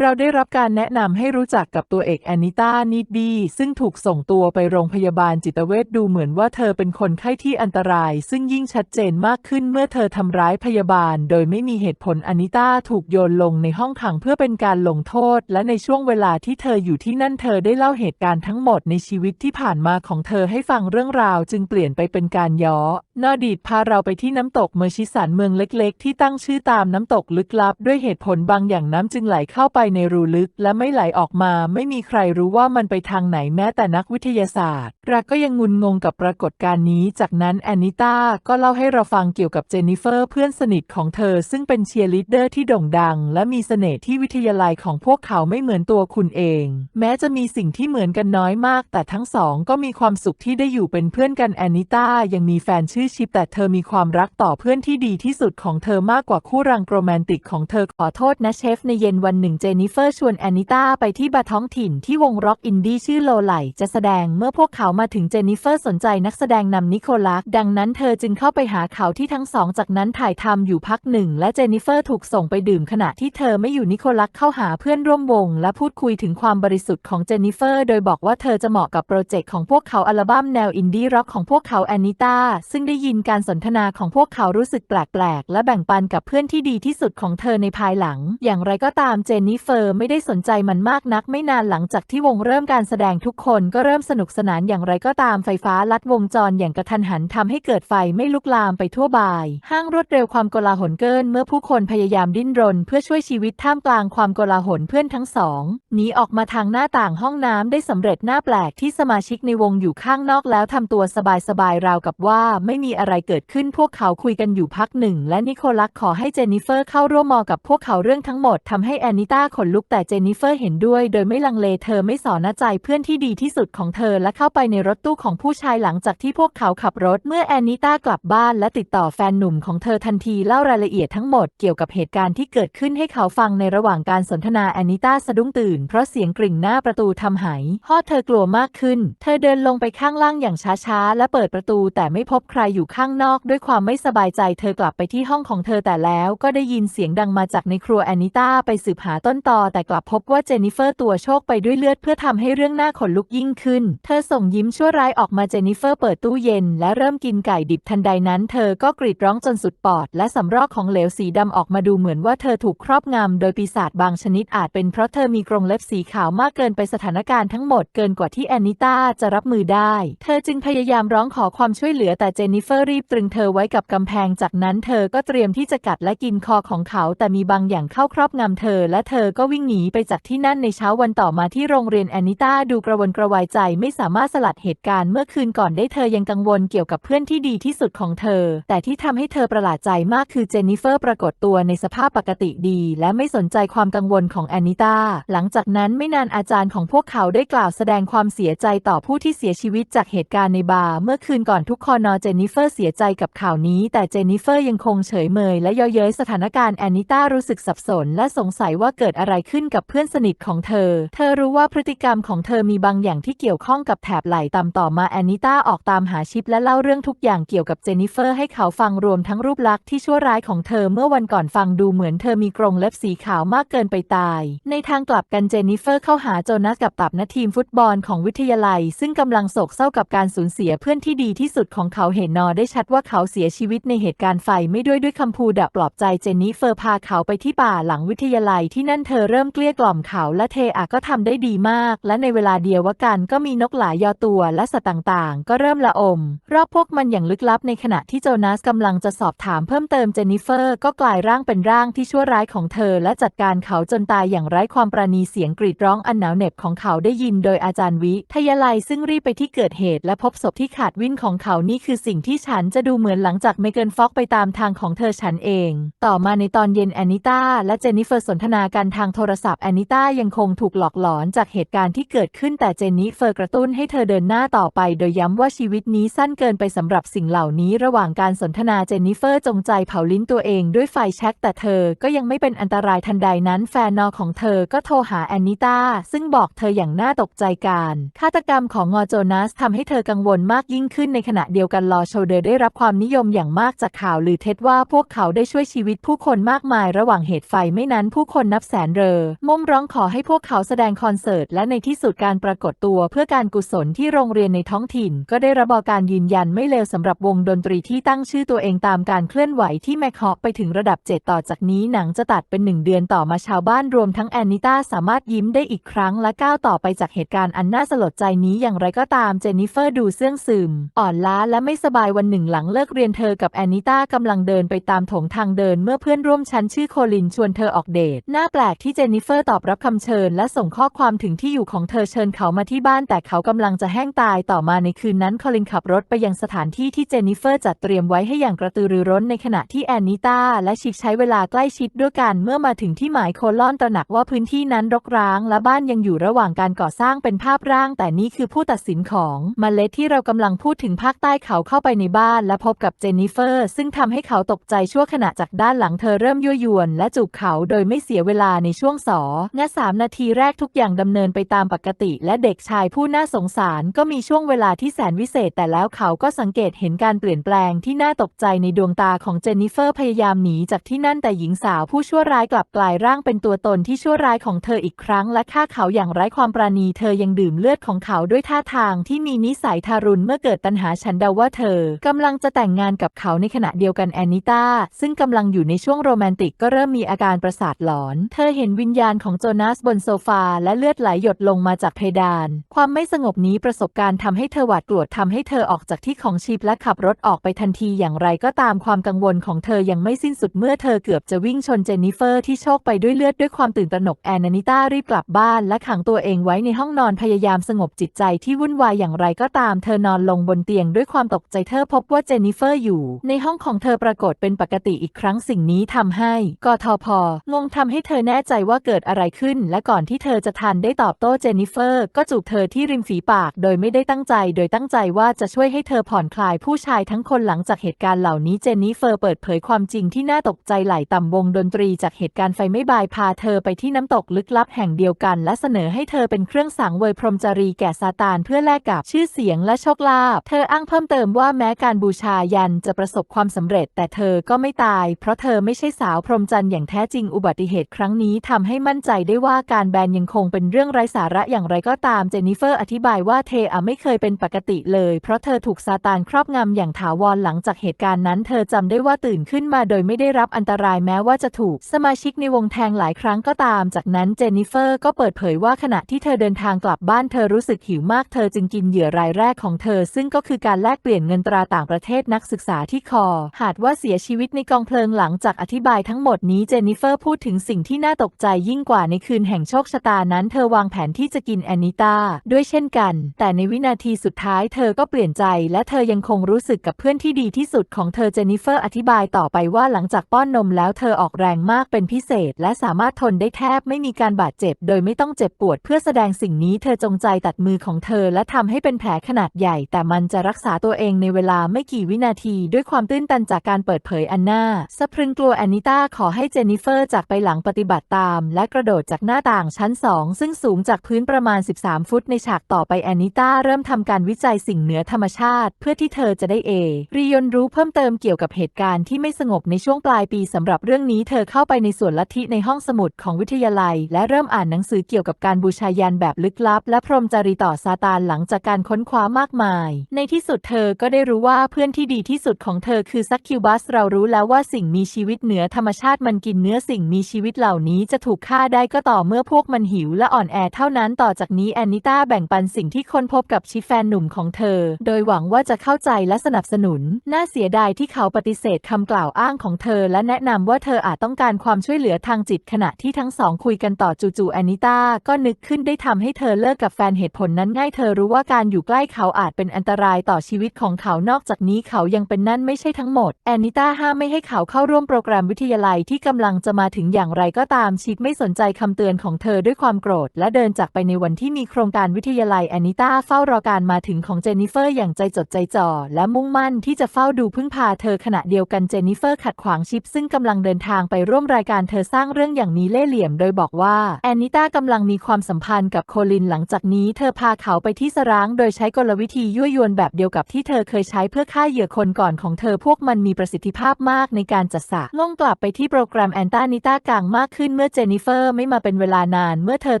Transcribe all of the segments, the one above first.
เราได้รับการแนะนำให้รู้จักกับตัวเอกแอนิต้านิดดีซึ่งถูกส่งตัวไปโรงพยาบาลจิตเวชดูเหมือนว่าเธอเป็นคนไข้ที่อันตราย ซึ่งยิ่งชัดเจนมากขึ้นเมื่อเธอทำร้ายพยาบาล โดยไม่มีเหตุผลแอนิต้าถูกโยนลงในห้องขังเพื่อเป็นการลงโทษ และในช่วงเวลาที่เธออยู่ที่นั่นเธอได้เล่าเหตุการณ์ทั้งหมดในชีวิตที่ผ่านมาของเธอให้ฟังเรื่องราว จึงเปลี่ยนไปเป็นการย้อนอดีตพาเราไปที่น้ำตกเมอร์ชิสันเมืองเล็ก ๆ ที่ตั้งชื่อตามน้ำตกลึกลับ ด้วยเหตุผลบางอย่างน้ำจึงไหลเข้าไปในรูลึก และไม่ไหลออกมา ไม่มีใครรู้ว่ามันไปทางไหนแม้แต่นักวิทยาศาสตร์รักก็ยังงุนงงกับปรากฏการณ์นี้ จากนั้นแอนนิต้าก็เล่าให้เราฟังเกี่ยวกับเจนนิเฟอร์เพื่อนสนิทของเธอ ซึ่งเป็นเชียร์ลีดเดอร์ที่โด่งดัง และมีเสน่ห์ที่วิทยาลัยของพวกเขาไม่เหมือนตัวคุณเอง แม้จะมีสิ่งที่เหมือนกันน้อยมาก แต่ทั้งสองก็มีความสุขที่ได้อยู่เป็นเพื่อนกันแอนนิต้ายังมีแฟนชื่อชิปแต่เธอมีความรักต่อเพื่อนที่ดีที่สุดของเธอมากกว่าคู่รังโรแมนติกของเธอขอโทษนะเชฟในเย็นวันหนึ่งเจนิเฟอร์ชวนแอนนิต้าไปที่บาร์ท้องถิ่นที่วงร็อกอินดี้ชื่อโลไลจะแสดงเมื่อพวกเขามาถึงเจนิเฟอร์สนใจนักแสดงนำนิโคลัสดังนั้นเธอจึงเข้าไปหาเขาที่ทั้งสองจากนั้นถ่ายทำอยู่พักหนึ่ง และเจนิเฟอร์ถูกส่งไปดื่มขณะที่เธอไม่อยู่นิโคลัสเข้าหาเพื่อนร่วมวง และพูดคุยถึงความบริสุทธิ์ของเจนนิเฟอร์ โดยบอกว่าเธอจะเหมาะกับโปรเจกต์ของพวกเขาอัลบั้มแนวอินดี้ร็อกของพวกเขาแอนนิต้าซึ่งได้ได้ยินการสนทนาของพวกเขารู้สึกแปลกๆ และแบ่งปันกับเพื่อนที่ดีที่สุดของเธอในภายหลัง อย่างไรก็ตามเจนนิเฟอร์ไม่ได้สนใจมันมากนัก ไม่นานหลังจากที่วงเริ่มการแสดงทุกคนก็เริ่มสนุกสนานอย่างไรก็ตามไฟฟ้าลัดวงจรอย่างกระทันหันทำให้เกิดไฟไม่ลุกลามไปทั่วบ่าย ห้างรวดเร็วความโกลาหลเกิน เมื่อผู้คนพยายามดิ้นรน เพื่อช่วยชีวิตท่ามกลางความโกลาหลเพื่อนทั้งสองหนีออกมาทางหน้าต่างห้องน้ำได้สำเร็จหน้าแปลกที่สมาชิกในวงอยู่ข้างนอกแล้วทำตัวสบายๆราวกับว่าไม่มีอะไรเกิดขึ้นพวกเขาคุยกันอยู่พักหนึ่ง และนิโคลัสขอให้เจนนิเฟอร์เข้าร่วมมอกับพวกเขาเรื่องทั้งหมดทำให้แอนนิต้าขนลุกแต่เจนนิเฟอร์เห็นด้วยโดยไม่ลังเลเธอไม่สอนใจเพื่อนที่ดีที่สุดของเธอและเข้าไปในรถตู้ของผู้ชายหลังจากที่พวกเขาขับรถเมื่อแอนนิต้ากลับบ้านและติดต่อแฟนหนุ่มของเธอทันทีเล่ารายละเอียดทั้งหมดเกี่ยวกับเหตุการณ์ที่เกิดขึ้นให้เขาฟังในระหว่างการสนทนาแอนนิต้าสะดุ้งตื่นเพราะเสียงกริ่งหน้าประตูทำหายพ่อเธอกลัวมากขึ้น เธอเดินลงไปข้างล่างอย่างช้าๆและเปิดประตูแต่ไม่พบใครอยู่ข้างนอกด้วยความไม่สบายใจเธอกลับไปที่ห้องของเธอแต่แล้วก็ได้ยินเสียงดังมาจากในครัวแอนนิต้าไปสืบหาต้นตอแต่กลับพบว่าเจนนิเฟอร์ตัวโชคไปด้วยเลือดเพื่อทำให้เรื่องหน้าขนลุกยิ่งขึ้น เธอส่งยิ้มชั่วร้ายออกมาเจนนิเฟอร์เปิดตู้เย็น และเริ่มกินไก่ดิบทันใดนั้น เธอก็กรีดร้องจนสุดปอด และสำรอกของเหลวสีดำออกมาดูเหมือนว่าเธอถูกครอบงำโดยปีศาจบางชนิดอาจเป็นเพราะเธอมีกรงเล็บสีขาวมากเกินไปสถานการณ์ทั้งหมดเกินกว่าที่แอนนิต้าจะรับมือได้ เธอจึงพยายามร้องขอความช่วยเหลือแต่เจนนิเฟอร์รีบตรึงเธอไว้กับกำแพง จากนั้นเธอก็เตรียมที่จะกัดและกินคอของเขา แต่มีบางอย่างเข้าครอบงำเธอ และเธอก็วิ่งหนีไปจากที่นั่นในเช้าวันต่อมาที่โรงเรียนแอนนิต้าดูกระวนกระวายใจไม่สามารถสลัดเหตุการณ์เมื่อคืนก่อนได้เธอยังกังวลเกี่ยวกับเพื่อนที่ดีที่สุดของเธอ แต่ที่ทำให้เธอประหลาดใจมากคือเจนนิเฟอร์ปรากฏตัวในสภาพปกติดี และไม่สนใจความกังวลของแอนนิต้าหลังจากนั้นไม่นานอาจารย์ของพวกเขาได้กล่าวแสดงความเสียใจต่อผู้ที่เสียชีวิตจากเหตุการณ์ในบาร์เมื่อคืนก่อนทุกคนนอเจนนิเฟอร์เสียใจกับข่าวนี้ แต่เจนนิเฟอร์ยังคงเฉยเมยและเย่อเย้ยสถานการณ์แอนนิต้ารู้สึกสับสน และสงสัยว่าเกิดอะไรขึ้นกับเพื่อนสนิทของเธอ เธอรู้ว่าพฤติกรรมของเธอมีบางอย่างที่เกี่ยวข้องกับแถบไหล่ต่ำต่อมาแอนนิต้าออกตามหาชิปและเล่าเรื่องทุกอย่างเกี่ยวกับเจนนิเฟอร์ให้เขาฟังรวมทั้งรูปลักษณ์ที่ชั่วร้ายของเธอเมื่อวันก่อนฟังดูเหมือนเธอมีกรงเล็บสีขาวมากเกินไปตาย ในทางกลับกันเจนนิเฟอร์เข้าหาโจนัสกับตับนักทีมฟุตบอลของวิทยาลัย ซึ่งกำลังโศกเศร้ากับการสูญเสียเพื่อนที่ดีที่สุดของเขาเห็นนอได้ชัดว่าเขาเสียชีวิตในเหตุการณ์ไฟไม่ด้วยด้วยคำพูดปลอบใจเจนนิเฟอร์พาเขาไปที่ป่าหลังวิทยาลัยที่นั่นเธอเริ่มเกลี้ยกล่อมเขาและเทอาก็ทำได้ดีมาก และในเวลาเดียวกันก็มีนกหลายยอตัวและสัตว์ต่างๆ ก็เริ่มละอม รอบพวกมันอย่างลึกลับในขณะที่โจนาสกำลังจะสอบถามเพิ่มเติมเจนนิเฟอร์ก็กลายร่างเป็นร่างที่ชั่วร้ายของเธอ และจัดการเขาจนตายอย่างไร้ความประณีเสียงกรีดร้องอันหนาวเหน็บของเขาได้ยินโดยอาจารย์วิทยาลัยซึ่งรีบไปที่เกิดเหตุและพบศพที่ขาดวิ่นของเขานี่คือสิ่งที่ฉันจะดูเหมือนหลังจากเมเกิลฟ็อกไปตามทางของเธอฉันเอง ต่อมาในตอนเย็นแอนนิต้าและเจนนิเฟอร์สนทนากันทางโทรศัพท์แอนนิต้ายังคงถูกหลอกหลอนจากเหตุการณ์ที่เกิดขึ้นแต่เจนนิเฟอร์กระตุ้นให้เธอเดินหน้าต่อไป โดยย้ำว่าชีวิตนี้สั้นเกินไปสำหรับสิ่งเหล่านี้ ระหว่างการสนทนาเจนนิเฟอร์จงใจเผาลิ้นตัวเองด้วยไฟแช็กแต่เธอก็ยังไม่เป็นอันตรายทันใดนั้น แฟนนอของเธอก็โทรหาแอนนิต้าซึ่งบอกเธออย่างน่าตกใจการฆาตกรรมของงอโจนัสทำให้เธอกังวลมากยิ่งขึ้นในขณะเดียวกันลอโชเดอร์ได้รับความนิยมอย่างมากจากข่าวลือเท็จว่าพวกเขาได้ช่วยชีวิตผู้คนมากมายระหว่างเหตุไฟไม่นั้นผู้คนนับแสนเรอมุ่มร้องขอให้พวกเขาแสดงคอนเสิร์ต และในที่สุดการปรากฏตัวเพื่อการกุศลที่โรงเรียนในท้องถิ่น ก็ได้รับการยืนยันไม่เลวสำหรับวงดนตรีที่ตั้งชื่อตัวเองตามการเคลื่อนไหวที่แมคฮอปไปถึงระดับ 7 ต่อจากนี้หนังจะตัดเป็นหนึ่งเดือนต่อมาชาวบ้านรวมทั้งแอนนิต้าสามารถยิ้มได้อีกครั้งและก้าวต่อไปจากเหตุการณ์อันน่าสลดใจนี้อย่างไรก็ตามเจนนิเฟอร์ดูเสื่องซึม อ่อนล้าและไม่สบายวันหนึ่งหลังเลิกเรียนเธอกับแอนนิต้ากำลังเดินไปตามโถงทางเดินเมื่อเพื่อนร่วมชั้นชื่อโคลินชวนเธอออกเดทน้าแปลกที่เจนนิเฟอร์ตอบรับคำเชิญและส่งข้อความถึงที่อยู่ของเธอเชิญเขามาที่บ้านแต่เขากำลังจะแห้งตายต่อมาในคืนนั้นโคลินขับรถไปยังสถานที่ที่เจนนิเฟอร์จัดเตรียมไว้ให้อย่างกระตือรือร้นในขณะที่แอนนิต้าและชิคใช้เวลาใกล้ชิดด้วยกันเมื่อมาถึงที่หมายโคลอนตระหนักว่าพื้นที่นั้นรกร้าง และบ้านยังอยู่ระหว่างการก่อสร้างเป็นภาพร่าง แต่นี่คือผู้ตัดสินของเมล็ดที่เรากำลังพูดถึงภาคใต้เขาเข้าไปในบ้านและพบกับเจนนิเฟอร์ ซึ่งทำให้เขาตกใจชั่วขณะจากด้านหลังเธอเริ่มยั่วยวน และจูบเขาโดยไม่เสียเวลาในช่วงสองะสามนาทีแรกทุกอย่างดำเนินไปตามปกติ และเด็กชายผู้น่าสงสารก็มีช่วงเวลาที่แสนวิเศษ แต่แล้วเขาก็สังเกตเห็นการเปลี่ยนแปลงที่น่าตกใจในดวงตาของเจนนิเฟอร์พยายามหนีจากที่นั่นแต่หญิงสาวผู้ชั่วร้ายกลับกลายร่างเป็นตัวตนที่ชั่วร้ายของเธออีกครั้ง และฆ่าเขาอย่างไร้ความปราณีเธอยังดื่มเลือดของเขาด้วยท่าทางที่มีนิสัยทารุณเมื่อเกิดตัณหาฉันเดาว่าเธอกำลังจะแต่งงานกับเขาในขณะเดียวกันแอนนิต้าซึ่งกำลังอยู่ในช่วงโรแมนติกก็เริ่มมีอาการประสาทหลอน เธอเห็นวิญญาณของโจนาสบนโซฟาและเลือดไหลหยดลงมาจากเพดาน ความไม่สงบนี้ประสบการณ์ทำให้เธอหวาดกลัวทำให้เธอออกจากที่ของชีพและขับรถออกไปทันทีอย่างไรก็ตามความกังวลของเธอยังไม่สิ้นสุดเมื่อเธอเกือบจะวิ่งชนเจนนิเฟอร์ที่โชคไปด้วยเลือดด้วยความตื่นตระหนกแอนนานิต้ารีบกลับบ้านและขังตัวเองไว้ในห้องนอนพยายามสงบจิตใจที่วุ่นวายอย่างไรก็ตาม เธอนอนลงบนเตียงด้วยความตกใจเธอพบว่าเจนนิเฟอร์อยู่ในห้องของเธอปรากฏเป็นปกติอีกครั้งสิ่งนี้ทำให้กทพงงทำให้เธอแน่ใจว่าเกิดอะไรขึ้น และก่อนที่เธอจะทันได้ตอบโต้เจนนิเฟอร์ก็จูบเธอที่ริมฝีปาก โดยไม่ได้ตั้งใจ โดยตั้งใจว่าจะช่วยให้เธอผ่อนคลายผู้ชายทั้งคนหลังจากเหตุการณ์เหล่านี้เจนนิเฟอร์เปิดเผยความจริงที่น่าตกใจไหลต่ำวงดนตรีจากเหตุการณ์ไฟไม่บายพาเธอไปที่น้ำตกลึกลับแห่งเดียวกัน และเสนอให้เธอเป็นเครื่องสังเวยพรหมจารีแก่ซาตานเพื่อแลกกับชื่อเสียงและโชคลาภเธออ้างเพิ่มเติมว่าม้การบูชายันจะประสบความสำเร็จ แต่เธอก็ไม่ตาย เพราะเธอไม่ใช่สาวพรหมจันทร์อย่างแท้จริงอุบัติเหตุครั้งนี้ทำให้มั่นใจได้ว่าการแบนยังคงเป็นเรื่องไร้สาระอย่างไรก็ตามเจนนิเฟอร์อธิบายว่าเธอไม่เคยเป็นปกติเลย เพราะเธอถูกซาตานครอบงำอย่างถาวรหลังจากเหตุการณ์นั้น เธอจำได้ว่าตื่นขึ้นมาโดยไม่ได้รับอันตรายแม้ว่าจะถูกสมาชิกในวงแทงหลายครั้งก็ตาม จากนั้นเจนนิเฟอร์ก็เปิดเผยว่าขณะที่เธอเดินทางกลับบ้านเธอรู้สึกหิวมากเธอจึงกินเหยื่อรายแรกของเธอ ซึ่งก็คือการแลกเปลี่ยนเงินตราต่างประเทศนักศึกษาที่คอ หากว่าเสียชีวิตในกองเพลิงหลังจากอธิบายทั้งหมดนี้เจนนิเฟอร์พูดถึงสิ่งที่น่าตกใจยิ่งกว่าในคืนแห่งโชคชะตานั้นเธอวางแผนที่จะกินแอนนิต้าด้วยเช่นกัน แต่ในวินาทีสุดท้ายเธอก็เปลี่ยนใจ และเธอยังคงรู้สึกกับเพื่อนที่ดีที่สุดของเธอเจนนิเฟอร์อธิบายต่อไปว่าหลังจากป้อนนมแล้วเธอออกแรงมากเป็นพิเศษ และสามารถทนได้แทบไม่มีการบาดเจ็บ โดยไม่ต้องเจ็บปวดเพื่อแสดงสิ่งนี้เธอจงใจตัดมือของเธอและทำให้เป็นแผลขนาดใหญ่ แต่มันจะรักษาตัวเองในเวลาไม่กี่วินาทีด้วยความตื้นตันจากการเปิดเผยอันน่าสะพรึงกลัวแอนนิต้าขอให้เจนนิเฟอร์จากไปหลังปฏิบัติตาม และกระโดดจากหน้าต่างชั้น2ซึ่งสูงจากพื้นประมาณ 13 ฟุตในฉากต่อไปแอนนิต้าเริ่มทำการวิจัยสิ่งเหนือธรรมชาติ เพื่อที่เธอจะได้เอรียนรู้เพิ่มเติมเกี่ยวกับเหตุการณ์ที่ไม่สงบในช่วงปลายปีสำหรับเรื่องนี้เธอเข้าไปในส่วนลัทธิในห้องสมุดของวิทยาลัย และเริ่มอ่านหนังสือเกี่ยวกับการบูชายันแบบลึกลับ และพรหมจารีต่อซาตานหลังจากการค้นคว้ามากมาย ในที่สุดเธอก็ได้รู้ว่าเพื่อนที่ดีที่สุดของเธอคือซักคิวบัสเรารู้แล้วว่าสิ่งมีชีวิตเหนือธรรมชาติมันกินเนื้อสิ่งมีชีวิตเหล่านี้จะถูกฆ่าได้ก็ต่อเมื่อพวกมันหิวและอ่อนแอเท่านั้นต่อจากนี้แอนนิต้าแบ่งปันสิ่งที่ค้นพบกับชิแฟนหนุ่มของเธอ โดยหวังว่าจะเข้าใจและสนับสนุน น่าเสียดายที่เขาปฏิเสธคำกล่าวอ้างของเธอ และแนะนำว่าเธออาจต้องการความช่วยเหลือทางจิตขณะที่ทั้งสองคุยกันต่อจู่ๆแอนนิต้าก็นึกขึ้นได้ทำให้เธอเลิกกับแฟนเหตุผลนั้นง่ายเธอรู้ว่าการอยู่ใกล้เขาอาจเป็นอันตรายต่อชีวิตของเขาานอกจากนี้เขายังเป็นนั่นไม่ใช่ทั้งหมด แอนนิต้าห้ามไม่ให้เขาเข้าร่วมโปรแกรมวิทยาลัยที่กำลังจะมาถึงอย่างไรก็ตามชิคไม่สนใจคำเตือนของเธอด้วยความโกรธ และเดินจากไปในวันที่มีโครงการวิทยาลัยแอนนิต้าเฝ้ารอการมาถึงของเจนนิเฟอร์อย่างใจจดใจจ่อและมุ่งมั่นที่จะเฝ้าดูพึ่งพาเธอขณะเดียวกันเจนนิเฟอร์ขัดขวางชิปซึ่งกำลังเดินทางไปร่วมรายการเธอสร้างเรื่องอย่างนี้เล่ห์เหลี่ยม โดยบอกว่าแอนนิต้ากำลังมีความสัมพันธ์กับโคลินหลังจากนี้เธอพาเขาไปที่สร้างโดยใช้กลวิธียั่วยวนแบบเดียวกับที่เธอเคยใช้เพื่อฆ่าเหยื่อคนก่อนของเธอพวกมันมีประสิทธิภาพมากในการจัดสะล่องกลับไปที่โปรแกรมแอนตานิต้ากลางมากขึ้นเมื่อเจนนิเฟอร์ไม่มาเป็นเวลานาน เมื่อเธอ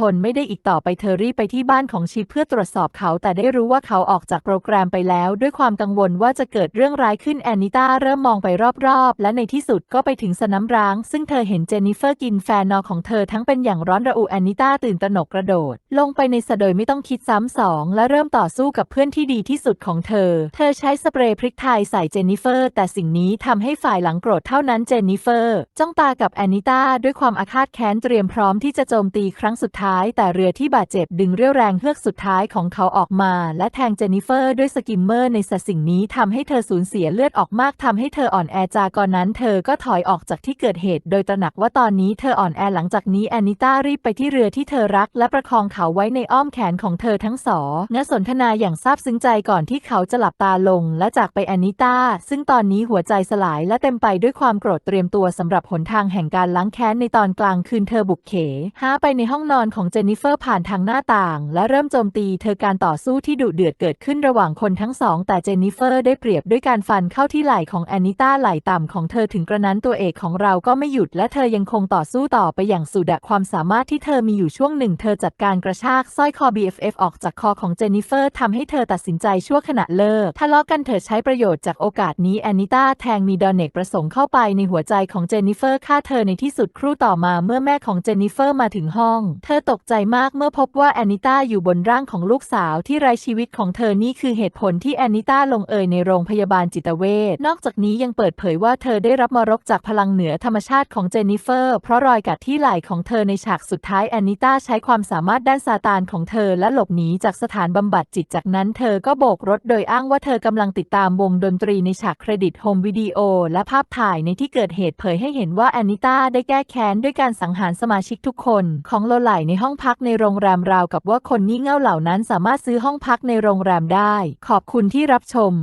ทนไม่ได้อีกต่อไปเธอรีบไปที่บ้านของชีเพื่อตรวจสอบเขาแต่ได้รู้ว่าเขาออกจากโปรแกรมไปแล้ว ด้วยความกังวลว่าจะเกิดเรื่องร้ายขึ้นแอนนิต้าเริ่มมองไปรอบๆ และในที่สุดก็ไปถึงสนามร้าง ซึ่งเธอเห็นเจนนิเฟอร์กินแฟนนอของเธอทั้งเป็นอย่างร้อนระอุแอนนิต้าตื่นตระหนกกระโดด ลงไปในสะโดยไม่ต้องคิดซ้ำสองและเริ่มต่อสู้กับเพื่อนที่ดีที่สุดของเธอ เธอใช้สเปรย์พริกไทยใส่เจนนิเฟอร์ แต่สิ่งนี้ทำให้ฝ่ายหลังโกรธเท่านั้นเจนนิเฟอร์ จ้องตากับแอนนิต้าด้วยความอาฆาตแค้นเตรียมพร้อมที่จะโจมตีครั้งสุดท้าย แต่เรือที่บาดเจ็บดึงเรี่ยวแรงเฮือกสุดท้ายของเขาออกมา และแทงเจนนิเฟอร์ด้วยสกิมเมอร์ในสสิ่งนี้ทำให้เธอสูญเสียเลือดออกมากทำให้เธออ่อนแอจาก่อนนั้น เธอก็ถอยออกจากที่เกิดเหตุ โดยตระหนักว่าตอนนี้เธออ่อนแอหลังจากนี้แอนนิต้ารีบไปที่เรือที่เธอรัก และประคองเขาไว้ในอ้อมแขนของเธอทั้งสองและสนทนาอย่างซาบซึ้งใจก่อนที่เขาจะหลับตาลงและจากไปแอนนิต้า ซึ่งตอนนี้หัวใจสลายและเต็มไปด้วยความโกรธเตรียมตัวสำหรับหนทางแห่งการล้างแค้นในตอนกลางคืนเธอบุกเขหาไปในห้องนอนของเจนนิเฟอร์ผ่านทางหน้าต่าง และเริ่มโจมตีเธอการต่อสู้ที่ดุเดือดเกิดขึ้นระหว่างคนทั้งสอง แต่เจนนิเฟอร์ได้เปรียบด้วยการฟันเข้าที่ไหล่ของแอนนิต้าไหล่ต่ำของเธอถึงกระนั้นตัวเอกของเราก็ไม่หยุดและเธอยังคงต่อสู้ต่อไปอย่างสุดะความสามารถที่เธอมีอยู่ช่วงหนึ่ง เธอจัดการกระชากสร้อยคอ BFF ออกจากคอของเจนนิเฟอร์ทำให้เธอตัดสินใจชั่วขณะเลิกทะเลาะกันเธอใช้ประโยชน์จากโอกาสนี้แอนนิต้าแทงมีดอนเนกประสงค์เข้าไปในหัวใจของเจนนิเฟอร์ฆ่าเธอในที่สุดครู่ต่อมาเมื่อแม่ของเจนนิเฟอร์มาถึงห้อง เธอตกใจมากเมื่อพบว่าแอนนิต้าอยู่บนร่างของลูกสาวที่ไร้ชีวิตของเธอนี่คือเหตุผลที่แอนนิต้าลงเอยในโรงพยาบาลจิตเวชนอกจากนี้ยังเปิดเผยว่าเธอได้รับมรกจากพลังเหนือธรรมชาติของเจนนิเฟอร์ เพราะรอยกัดที่ไหล่ของเธอในฉากสุดท้ายแอนนิต้าใช้ความสามารถด้านซาตานของเธอและหลบหนีจากสถานบำบัดจิตจากนั้นเธอก็โบกรถโดยอ้างว่าเธอกำำลังติดตามวงดนตรีในฉากเครดิตโฮมวิดีโอและภาพถ่ายในที่เกิดเหตุเผยให้เห็นว่าแอนนิต้าได้แก้แค้นด้วยการสังหารสมาชิกทุกคนของโลไหลในห้องพักในโรงแรมราวกับว่าคนงี่เง่าเหล่านั้นสามารถซื้อห้องพักในโรงแรมได้ ขอบคุณที่รับชม